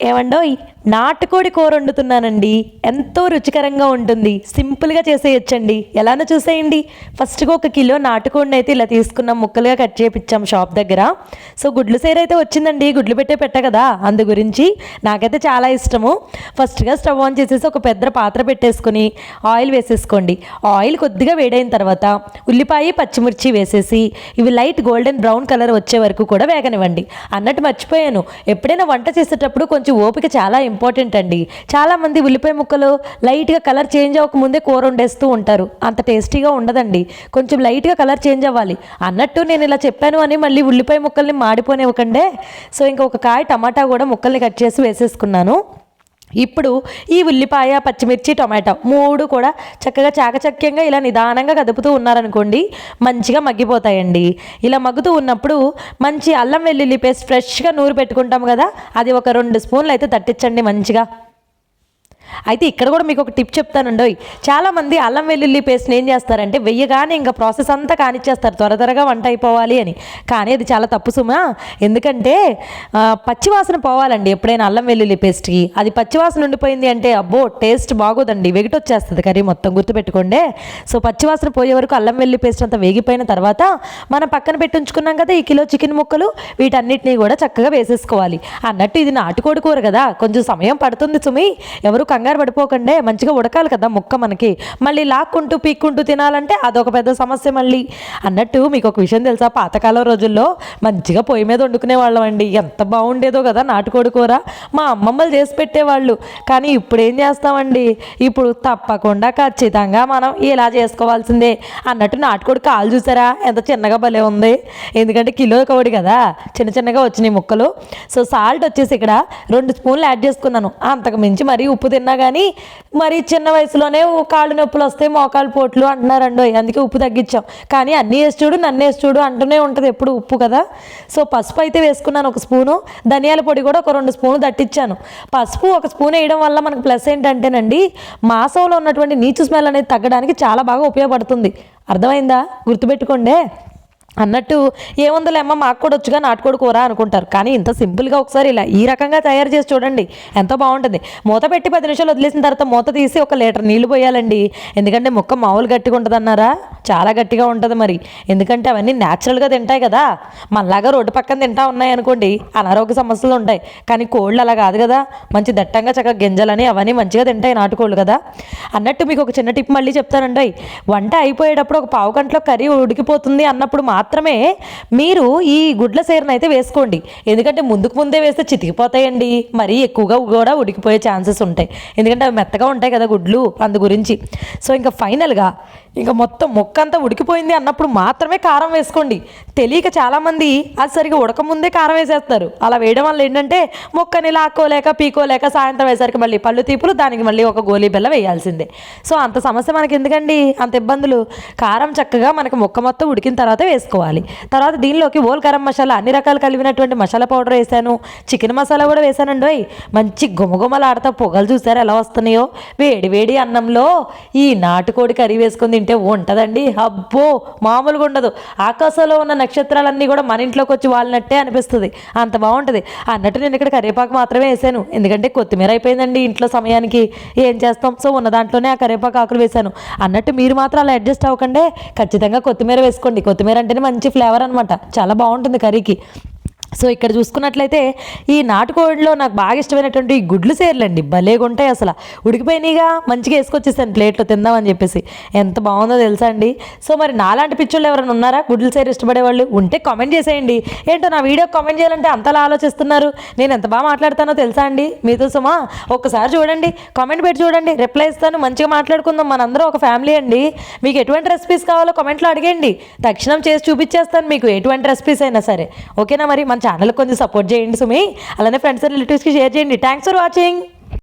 ఏమండోయ్ నాటుకోడి కూర వండుతున్నానండి. ఎంతో రుచికరంగా ఉంటుంది. సింపుల్గా చేసేయచ్చండి. ఎలానో చూసేయండి. ఫస్ట్గా ఒక కిలో నాటుకోడిని అయితే ఇలా తీసుకున్నాం. ముక్కలుగా కట్ చేపించాం షాప్ దగ్గర. సో గుడ్లు సేర్ అయితే వచ్చిందండి. గుడ్లు పెట్టే పెట్ట కదా. అందు గురించి నాకైతే చాలా ఇష్టము. ఫస్ట్గా స్టవ్ ఆన్ చేసేసి ఒక పెద్ద పాత్ర పెట్టేసుకుని ఆయిల్ వేసేసుకోండి. ఆయిల్ కొద్దిగా వేడైన తర్వాత ఉల్లిపాయ పచ్చిమిర్చి వేసేసి ఇవి లైట్ గోల్డెన్ బ్రౌన్ కలర్ వచ్చే వరకు కూడా వేగనివ్వండి. అన్నట్టు మర్చిపోయాను. ఎప్పుడైనా వంట చేసేటప్పుడు కొంచెం ఓపిక చాలా ఇంపార్టెంట్ అండి. చాలామంది ఉల్లిపాయ ముక్కలు లైట్గా కలర్ చేంజ్ అవ్వకముందే కూర వండేస్తూ ఉంటారు. అంత టేస్టీగా ఉండదండి. కొంచెం లైట్గా కలర్ చేంజ్ అవ్వాలి. అన్నట్టు నేను ఇలా చెప్పాను అని మళ్ళీ ఉల్లిపాయ ముక్కల్ని మాడిపోనివ్వకండే. సో ఇంకా ఒక కాయ టమాటా కూడా ముక్కల్ని కట్ చేసి వేసేసుకున్నాను. ఇప్పుడు ఈ ఉల్లిపాయ పచ్చిమిర్చి టొమాటో మూడు కూడా చక్కగా చాకచక్యంగా ఇలా నిదానంగా కదుపుతూ ఉన్నారనుకోండి మంచిగా మగ్గిపోతాయండి. ఇలా మగ్గుతూ ఉన్నప్పుడు మంచి అల్లం వెల్లుల్లి పేస్ట్ ఫ్రెష్గా నూరు పెట్టుకుంటాం కదా అది ఒక రెండు స్పూన్లు అయితే తట్టించండి మంచిగా. అయితే ఇక్కడ కూడా మీకు ఒక టిప్ చెప్తానండోయ్ చాలామంది అల్లం వెల్లుల్లి పేస్ట్ని ఏం చేస్తారంటే వెయ్యగానే ఇంకా ప్రాసెస్ అంతా కానిచ్చేస్తారు. త్వర త్వరగా వంట అయిపోవాలి అని. కానీ అది చాలా తప్పు సుమా. ఎందుకంటే పచ్చివాసన పోవాలండి ఎప్పుడైనా అల్లం వెల్లుల్లి పేస్ట్కి. అది పచ్చివాసన ఉండిపోయింది అంటే అబ్బో టేస్ట్ బాగోదండి. వెగిటొచ్చేస్తుంది కర్రీ మొత్తం గుర్తుపెట్టుకోండి. సో పచ్చివాసన పోయే వరకు అల్లం వెల్లుల్లి పేస్ట్ అంతా వేగిపోయిన తర్వాత మనం పక్కన పెట్టి ఉంచుకున్నాం కదా ఈ కిలో చికెన్ ముక్కలు వీటన్నిటిని కూడా చక్కగా వేసేసుకోవాలి. అన్నట్టు ఇది నాటుకోడి కూర కదా. కొంచెం సమయం పడుతుంది సుమి. ఎవరు కంగారు పడిపోకండే మంచిగా ఉడకాలి కదా ముక్క మనకి. మళ్ళీ లాక్కుంటూ పీక్కుంటూ తినాలంటే అదొక పెద్ద సమస్య మళ్ళీ. అన్నట్టు మీకు ఒక విషయం తెలుసా? పాతకాలం రోజుల్లో మంచిగా పొయ్యి మీద వండుకునే వాళ్ళం అండి. ఎంత బాగుండేదో కదా నాటుకోడి కూర. మా అమ్మమ్మలు చేసి పెట్టేవాళ్ళు. కానీ ఇప్పుడు ఏం చేస్తామండి? ఇప్పుడు తప్పకుండా ఖచ్చితంగా మనం ఇలా చేసుకోవాల్సిందే. అన్నట్టు నాటుకోడి కాలు చూసారా? ఎంత చిన్నగా భలే ఉంది. ఎందుకంటే కిలో కోడి కదా. చిన్న చిన్నగా వచ్చినాయి ముక్కలు. సో సాల్ట్ వచ్చేసి ఇక్కడ రెండు స్పూన్లు యాడ్ చేసుకున్నాను. అంతకు మించి మరీ ఉప్పు అన్నా కానీ మరి చిన్న వయసులోనే కాళ్ళు నొప్పులు వస్తాయి మోకాలు పోట్లు అంటున్నారండి అందుకే ఉప్పు తగ్గించాం. కానీ అన్నీ వేసి చూడు నన్ను వేసి చూడు అంటూనే ఉంటుంది ఎప్పుడు ఉప్పు కదా. సో పసుపు అయితే వేసుకున్నాను ఒక స్పూను. ధనియాల పొడి కూడా ఒక రెండు స్పూన్లు దట్టించాను పసుపు ఒక స్పూన్ వేయడం వల్ల మనకు ప్లస్ ఏంటంటేనండి మాసంలో ఉన్నటువంటి నీచు స్మెల్ అనేది తగ్గడానికి చాలా బాగా ఉపయోగపడుతుంది. అర్థమైందా? గుర్తుపెట్టుకోండి. అన్నట్టు ఏముందిలేమ్మ మాకు కూడా వచ్చుగా నాటుకోడు కూర అనుకుంటారు. కానీ ఇంత సింపుల్గా ఒకసారి ఇలా ఈ రకంగా తయారు చేసి చూడండి ఎంతో బాగుంటుంది. మూత పెట్టి పది నిమిషాలు వదిలేసిన తర్వాత మూత తీసి ఒక లీటర్ నీళ్ళు పోయాలండి. ఎందుకంటే ముక్క మామూలు గట్టిగా ఉంటుంది అన్నారా చాలా గట్టిగా ఉంటుంది మరి. ఎందుకంటే అవన్నీ న్యాచురల్గా తింటాయి కదా. మనలాగా రోడ్డు పక్కన తింటా ఉన్నాయి అనుకోండి అనారోగ్య సమస్యలు ఉంటాయి. కానీ కోళ్ళు అలా కాదు కదా. మంచి దట్టంగా చక్కగా గింజలని అవన్నీ మంచిగా తింటాయి నాటుకోళ్ళు కదా. అన్నట్టు మీకు ఒక చిన్న టిప్ మళ్ళీ చెప్తానండి. వంట అయిపోయేటప్పుడు ఒక పావు గంటలో కర్రీ ఉడికిపోతుంది అన్నప్పుడు మాత్రం మాత్రమే మీరు ఈ గుడ్ల సేరను అయితే వేసుకోండి. ఎందుకంటే ముందుకు ముందే వేస్తే చితికిపోతాయండి. మరీ ఎక్కువగా కూడా ఉడికిపోయే ఛాన్సెస్ ఉంటాయి. ఎందుకంటే అవి మెత్తగా ఉంటాయి కదా గుడ్లు అందు గురించి. సో ఇంకా ఫైనల్గా ఇంకా మొత్తం మొక్క అంతా ఉడికిపోయింది అన్నప్పుడు మాత్రమే కారం వేసుకోండి. తెలియక చాలామంది అది సరిగా ఉడకముందే కారం వేసేస్తారు. అలా వేయడం వల్ల ఏంటంటే మొక్కని లాక్కోలేక పీకోలేక సాయంత్రం వేసరికి మళ్ళీ పళ్ళు తీపులు దానికి మళ్ళీ ఒక గోలీ బెల్ల వేయాల్సిందే. సో అంత సమస్య మనకి ఎందుకండి అంత ఇబ్బందులు. కారం చక్కగా మనకి మొక్క మొత్తం ఉడికిన తర్వాత వేసుకోవాలి వేసుకోవాలి. తర్వాత దీనిలోకి ఓల్ గరం మసాలా అన్ని రకాలు కలిపినటువంటి మసాలా పౌడర్ వేసాను చికెన్ మసాలా కూడా వేసానండి ఓయ్. మంచి గుమగుమలాడతా పొగలు చూసారు ఎలా వస్తున్నాయో? వేడి వేడి అన్నంలో ఈ నాటుకోడి కర్రీ వేసుకుని తింటే ఉంటుందండి. అబ్బో! మామూలుగా ఉండదు. ఆకాశంలో ఉన్న నక్షత్రాలన్నీ కూడా మన ఇంట్లోకి వచ్చి వాళ్ళనట్టే అనిపిస్తుంది. అంత బాగుంటుంది. అన్నట్టు నేను ఇక్కడ కరివేపాకు మాత్రమే వేసాను ఎందుకంటే కొత్తిమీర అయిపోయిందండి ఇంట్లో సమయానికి. ఏం చేస్తాం? సో ఉన్న దాంట్లోనే ఆ కరివేపాకు ఆకులు వేసాను అన్నట్టు మీరు మాత్రం అలా అడ్జస్ట్ అవ్వకండి. ఖచ్చితంగా కొత్తిమీర వేసుకోండి. కొత్తిమీర అంటే మంచి ఫ్లేవర్ అనమాట చాలా బాగుంటుంది కర్రీకి. సో ఇక్కడ చూసుకున్నట్లయితే ఈ నాటుకోడిలో నాకు బాగా ఇష్టమైనటువంటి ఈ గుడ్లు సేర్లండి. భలేగా ఉంటాయి అసలు. ఉడికిపోయినాయిగా మంచిగా వేసుకొచ్చేసాను ప్లేట్లో తిందామని చెప్పేసి. ఎంత బాగుందో తెలుసా అండి? సో మరి నాలాంటి పిచ్చోళ్ళు ఎవరైనా ఉన్నారా? గుడ్లు సేర్ ఇష్టపడే వాళ్ళు ఉంటే కామెంట్ చేసేయండి. ఏంటో నా వీడియో కామెంట్ చేయాలంటే అంతలా ఆలోచిస్తున్నారు. నేను ఎంత బాగా మాట్లాడతానో తెలుసా అండి? మీతో సుమా ఒక్కసారి చూడండి. కామెంట్ పెట్టి చూడండి. రిప్లై ఇస్తాను. మంచిగా మాట్లాడుకుందాం. మనందరం ఒక ఫ్యామిలీ అండి. మీకు ఎటువంటి రెసిపీస్ కావాలో కామెంట్లో అడిగండి. తక్షణం చేసి చూపించేస్తాను. మీకు ఎటువంటి రెసిపీస్ అయినా సరే. ఓకేనా మరి? మన ఛానల్ కొంచెం సపోర్ట్ చేయండి సుమి. అలానే ఫ్రెండ్స్ అండ్ రిలేటివ్స్కి షేర్ చేయండి. Thanks for watching